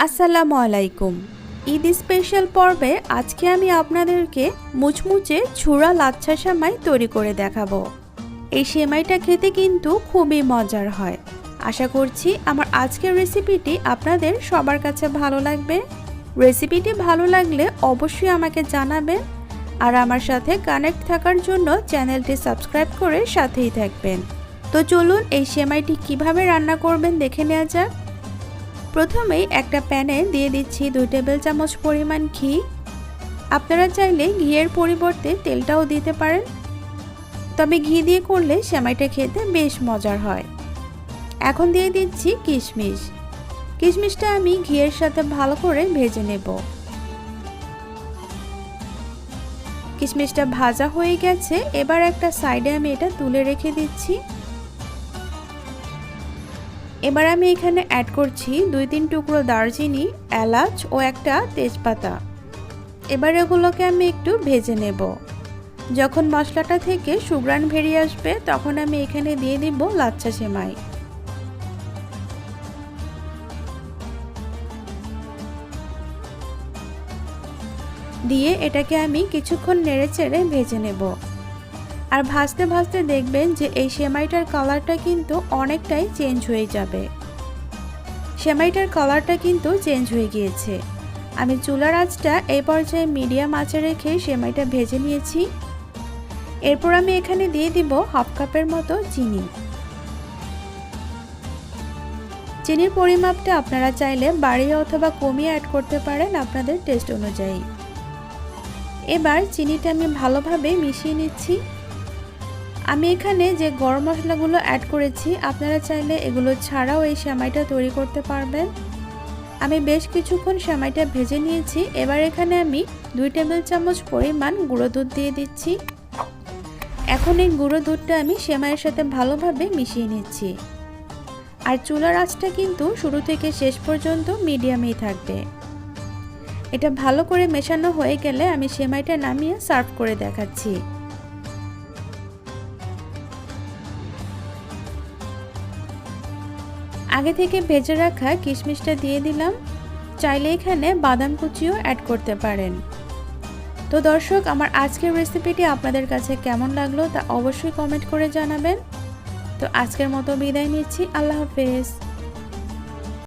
আসসালামু আলাইকুম। ঈদ স্পেশাল পর্বে আজকে আমি আপনাদেরকে মুচমুচে ছুরা লাচ্ছা সেমাই তৈরি করে দেখাবো। এই সেমাইটা খেতে কিন্তু খুবই মজার হয়। আশা করছি আমার আজকের রেসিপিটি আপনাদের সবার কাছে ভালো লাগবে। রেসিপিটি ভালো লাগলে অবশ্যই আমাকে জানাবেন। আর আমার সাথে কানেক্ট থাকার জন্য চ্যানেলটি সাবস্ক্রাইব করে সাথেই থাকবেন। তো চলুন এই সেমাইটি কীভাবে রান্না করবেন দেখে নেওয়া যাক। প্রথমেই একটা প্যানে দিয়ে দিচ্ছি দুই টেবিল চামচ পরিমাণ ঘি। আপনারা চাইলে ঘিয়ের পরিবর্তে তেলটাও দিতে পারেন। তবে ঘি দিয়ে করলে সেমাইটা খেতে বেশ মজার হয়। এখন দিয়ে দিচ্ছি কিশমিশ। কিশমিশটা আমি ঘিয়ের সাথে ভালো করে ভেজে নেব। কিশমিশটা ভাজা হয়ে গেছে। এবার একটা সাইডে আমি এটা তুলে রেখে দিচ্ছি। এবার আমি এখানে অ্যাড করছি দুই তিন টুকরো দারচিনি, এলাচ ও একটা তেজপাতা। এবার এগুলোকে আমি একটু ভেজে নেব। যখন মশলাটা থেকে সুগ্রান বেরিয়ে আসবে, তখন আমি এখানে দিয়ে দিব লাচ্ছা সেমাই। দিয়ে এটাকে আমি কিছুক্ষণ নেড়ে চেড়ে ভেজে নেব। আর ভাজতে ভাজতে দেখবেন যে এই সেমাইটার কালারটা কিন্তু অনেকটাই চেঞ্জ হয়ে যাবে। সেমাইটার কালারটা কিন্তু চেঞ্জ হয়ে গিয়েছে। আমি চুলার আঁচটা এই পর্যায়ে মিডিয়াম আঁচে রেখে সেমাইটা ভেজে নিয়েছি। এরপর আমি এখানে দিয়ে দিব হাফ কাপের মতো চিনি। চিনির পরিমাপটা আপনারা চাইলে বাড়িয়ে অথবা কমিয়ে অ্যাড করতে পারেন আপনাদের টেস্ট অনুযায়ী। এবার চিনিটা আমি ভালোভাবে মিশিয়ে নিচ্ছি। আমি এখানে যে গরম মশলাগুলো অ্যাড করেছি, আপনারা চাইলে এগুলো ছাড়াও এই সেমাইটা তৈরি করতে পারবেন। আমি বেশ কিছুক্ষণ সেমাইটা ভেজে নিয়েছি। এবার এখানে আমি দুই টেবিল চামচ পরিমাণ গুঁড়ো দুধ দিয়ে দিচ্ছি। এখন এই গুঁড়ো দুধটা আমি সেমাইয়ের সাথে ভালোভাবে মিশিয়ে নিচ্ছি। আর চুলার আঁচটা কিন্তু শুরু থেকে শেষ পর্যন্ত মিডিয়ামেই থাকবে। এটা ভালো করে মেশানো হয়ে গেলে আমি সেমাইটা নামিয়ে সার্ভ করে দেখাচ্ছি। আগে থেকে ভেজে রাখা কিশমিশটা দিয়ে দিলাম। চাইলে এখানে বাদাম কুচিও অ্যাড করতে পারেন। তো দর্শক, আমার আজকের রেসিপিটি আপনাদের কাছে কেমন লাগল তা অবশ্যই কমেন্ট করে জানাবেন। তো আজকের মতো বিদায় নিচ্ছি। আল্লাহ হাফেজ।